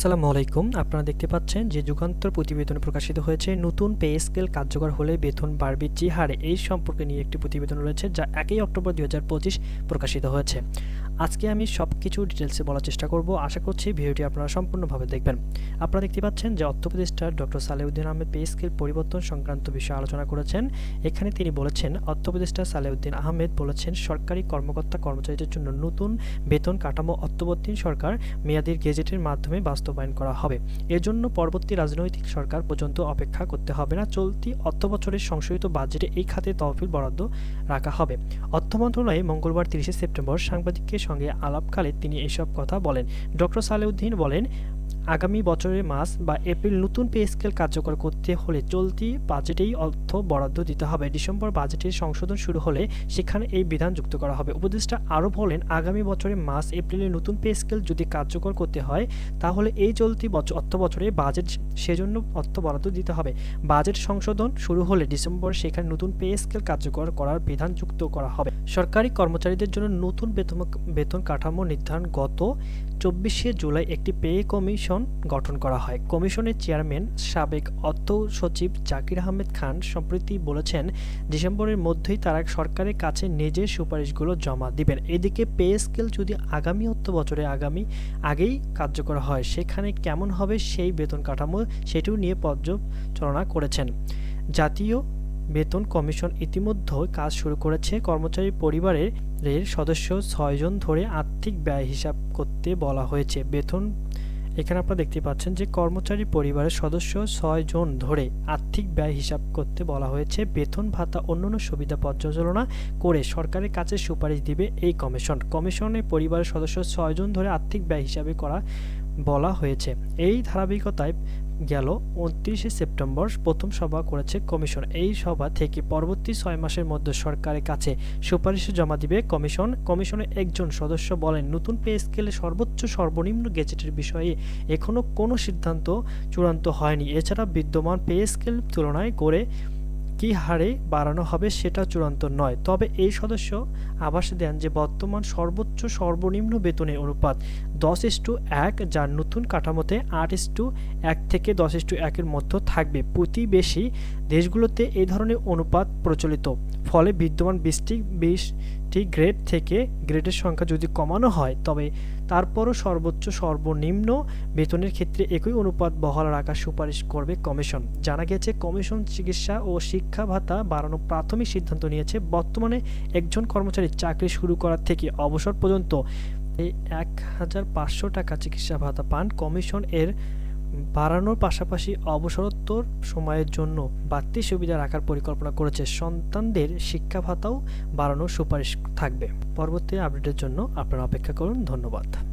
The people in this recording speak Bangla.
আসসালামু আলাইকুম। আপনারা দেখতে পাচ্ছেন যে যুগান্তর প্রতিবেদন প্রকাশিত হয়েছে নতুন পে স্কেল কার্যকর হলে বেতন বাড়বে যে হারে। এই সম্পর্কে নিয়ে একটি প্রতিবেদন রয়েছে যা একই অক্টোবর দুই হাজার পঁচিশ প্রকাশিত হয়েছে। আজকে আমি সব কিছু ডিটেলসে বলার চেষ্টা করব। আশা করছি ভিডিওটি আপনারা সম্পূর্ণভাবে দেখবেন। আপনারা দেখতে পাচ্ছেন যে অর্থ উপদেষ্টা doctor Salehuddin Ahmed pay scale পরিবর্তন সংক্রান্ত বিষয়ে আলোচনা করেছেন। এখানে তিনি বলেছেন অর্থ উপদেষ্টা সালেউদ্দিন আহমেদ বলেছেন, সরকারি কর্মকর্তা কর্মচারীদের জন্য নতুন বেতন কাঠামো অর্থবর্তী সরকার মেয়াদির গেজেটের মাধ্যমে বাস্তবায়ন করা হবে। এর জন্য পরবর্তী রাজনৈতিক সরকার পর্যন্ত অপেক্ষা করতে হবে না। চলতি অর্থ বছরের সংশোধিত বাজেটে এই খাতে তহবিল বরাদ্দ রাখা হবে। অর্থ মন্ত্রণালয়ে মঙ্গলবার তিরিশে সেপ্টেম্বর সাংবাদিকদের সঙ্গে আলাপকালে তিনি এসব কথা বলেন। ডক্টর সালেউদ্দিন বলেন আগামী বছরের মাস বা এপ্রিল নতুন পে স্কেল কার্যকর করতে হলে চলতি বাজেটেই অর্থ বরাদ্দ দিতে হবে। ডিসেম্বর বাজেটের সংশোধন শুরু হলে সেখানে এই বিধান যুক্ত করা হবে। উপদেষ্টা আরও বলেন, আগামী বছরের মাস এপ্রিলে নতুন পে স্কেল যদি কার্যকর করতে হয়, তাহলে এই চলতি বছর অর্থ বছরে বাজেট সেজন্য অর্থ বরাদ্দ দিতে হবে। বাজেট সংশোধন শুরু হলে ডিসেম্বর সেখানে নতুন পে স্কেল কার্যকর করার বিধান যুক্ত করা হবে। সরকারি কর্মচারীদের জন্য নতুন বেতন বেতন কাঠামো নির্ধারণ গত চব্বিশে জুলাই একটি পে কমিশন গঠন করা হয়। কমিশনের চেয়ারম্যান সাবেক অর্থ সচিব জাকির আহমেদ খান সম্প্রতি বলেছেন, ডিসেম্বরের মধ্যেই তারা সরকারের কাছে নিজের সুপারিশগুলো জমা দিবেন। এদিকে পে স্কেল যদি আগামী অর্থ বছরে আগামী আগেই কার্যকর হয়, সেখানে কেমন হবে সেই বেতন কাঠামো সেটিও নিয়ে পর্যালোচনা করেছেন। জাতীয় বেতন কমিশন ইতিমধ্যে কাজ শুরু করেছে। কর্মচারী পরিবারের সদস্য ছয়জন ধরে আর্থিক ব্যয় হিসাব করতে বলা হয়েছে। বেতন এখানে আপনারা দেখতে পাচ্ছেন যে কর্মচারী পরিবারের সদস্য ছয় জন ধরে আর্থিক ব্যয় হিসাব করতে বলা হয়েছে। বেতন ভাতা অন্যান্য সুবিধা পর্যালোচনা করে সরকারের কাছে সুপারিশ দিবে এই কমিশন। কমিশনের পরিবারের সদস্য ছয়জন ধরে আর্থিক ব্যয় হিসাবে করা বলা হয়েছে। এই ধারাবাহিকতায় গেল। উনত্রিশে সেপ্টেম্বর প্রথম সভা করেছে কমিশন। এই সভা থেকে পরবর্তী ছয় মাসের মধ্যে সরকারের কাছে সুপারিশ জমা দিবে কমিশন। কমিশনের একজন সদস্য বলেন, নতুন পে স্কেলে সর্বোচ্চ সর্বনিম্ন গেজেটের বিষয়ে এখনও কোনো সিদ্ধান্ত চূড়ান্ত হয়নি। এছাড়া বিদ্যমান পে স্কেল তুলনায় করে কী হারে বাড়ানো হবে সেটা চূড়ান্ত নয়। তবে এই সদস্য আবাস দেন যে বর্তমান সর্বোচ্চ সর্বনিম্ন বেতনের অনুপাত দশ ইস্টু এক যার নতুন কাঠামোতে আট ইস্টু এক থেকে দশ ইস্টু একের মধ্যে থাকবে। প্রতিবেশী দেশগুলোতে এই ধরনের অনুপাত প্রচলিত। ফলে বিদ্যমান বিশটি বিশটি গ্রেড থেকে গ্রেডের সংখ্যা যদি কমানো হয়, তবে তারপরও সর্বোচ্চ সর্বনিম্ন বেতনের ক্ষেত্রে একই অনুপাত বহাল রাখার সুপারিশ করবে কমিশন। জানা গেছে, কমিশন চিকিৎসা ও শিক্ষা ভাতা বাড়ানো প্রাথমিক সিদ্ধান্ত নিয়েছে। বর্তমানে একজন কর্মচারী চাকরি শুরু করার থেকে অবসর পর্যন্ত এক হাজার পাঁচশো টাকা চিকিৎসা ভাতা পান। কমিশন এর বাড়ানোর পাশাপাশি অবসরোত্তর সময়ের জন্য বাড়তি সুবিধা রাখার পরিকল্পনা করেছে। সন্তানদের শিক্ষা ভাতাও বাড়ানোর সুপারিশ থাকবে। পরবর্তী আপডেটের জন্য আপনারা অপেক্ষা করুন। ধন্যবাদ।